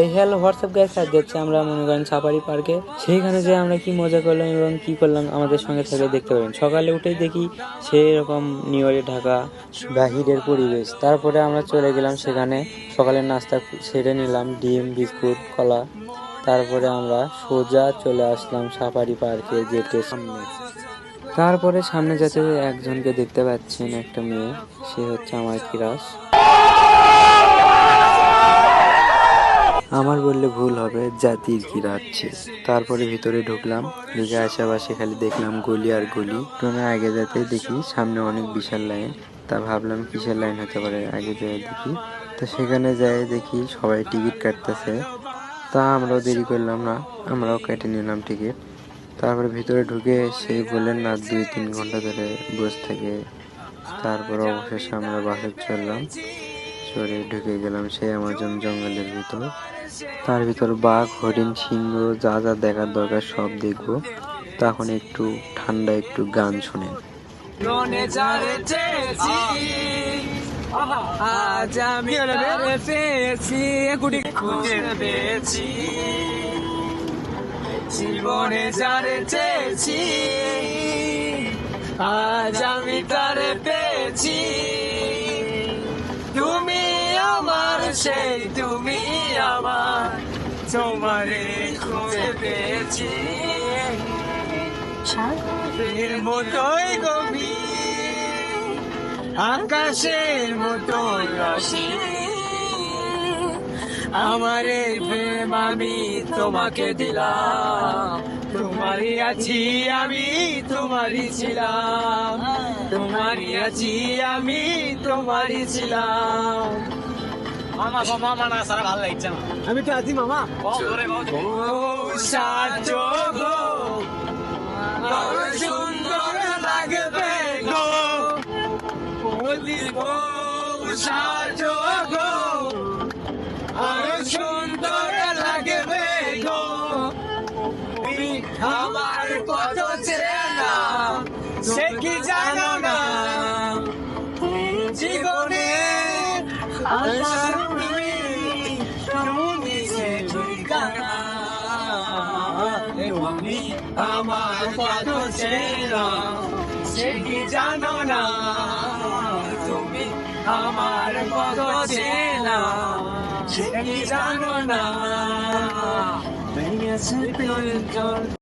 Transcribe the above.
এই hello WhatsApp guys আর যাচ্ছি আমরা মনে করেন সাফারি পার্কে। সেইখানে যে আমরা কি মজা করলাম এবং কি করলাম আমাদের সঙ্গে থেকে দেখতে পারেন সকালে উঠেই দেখি সেই রকম নিউ নিউয়ারে ঢাকা, বাহিরের পরিবেশ। তারপরে আমরা চলে গেলাম সেখানে। সকালের নাস্তা সেরে নিলাম, ডিম, বিস্কুট, কলা। তারপরে আমরা সোজা চলে আসলাম সাফারি পার্কে যেতে সামনে। তারপরে সামনে যাতে একজনকে দেখতে পাচ্ছেন, একটা মেয়ে। সে হচ্ছে আমার কিরাস আমার বললে ভুল হবে, জাতির কি রাখছে তারপরে ভিতরে ঢুকলাম ঢুকে আশেপাশে খালি দেখলাম গলি আর গলি। ট্রেনে আগে যেতে দেখি সামনে অনেক বিশাল লাইন, তা ভাবলাম কিসের লাইন হতে পারে, আগে যেয়ে দেখি। তো সেখানে যাই দেখি সবাই টিকিট কাটতেছে। তা আমরাও দেরি করলাম না, আমরাও কেটে নিলাম টিকিট। তারপরে ভিতরে ঢুকে সেই বললেন না দুই তিন ঘণ্টা ধরে বসে থেকে। তারপর অবশেষে আমরা বাসে চললাম, চড়ে ঢুকে গেলাম সেই আমাজন জঙ্গলের ভিতর। তার ভিতর বাঘ হরিণ সিংহ যা যা দেখার দরকার সব দেখব। তখন একটু ঠান্ডা একটু গান শুনেন আজ আমি তারে পেয়েছি গুটি খুঁজে পেয়েছি। জীবনে যারে চেয়েছি আজ আমি তারে তুমি আমার তোমারে খুঁজে পেয়েছি। এর মতোই গভীর আকাশের মতোই রসি আমার এই প্রেম আমি তোমাকে দিলাম। তোমারই আছি আমি তোমারই ছিলাম। তোমারই আছি আমি তোমারই ছিলাম। মামা মামা না সারা ভালো লাগছে না। আমি তো আছি মামা। ও সাজ গো সুন্দর লাগবে গো? সাজো গো আর সুন্দর লাগবে গো। আমার কত চেনা সে কি জানো না? জীবনে আশা তুমি আমার কত চেনা, সে কি জানো না? তুমি আমার কত চেনা, সে কি জানো না?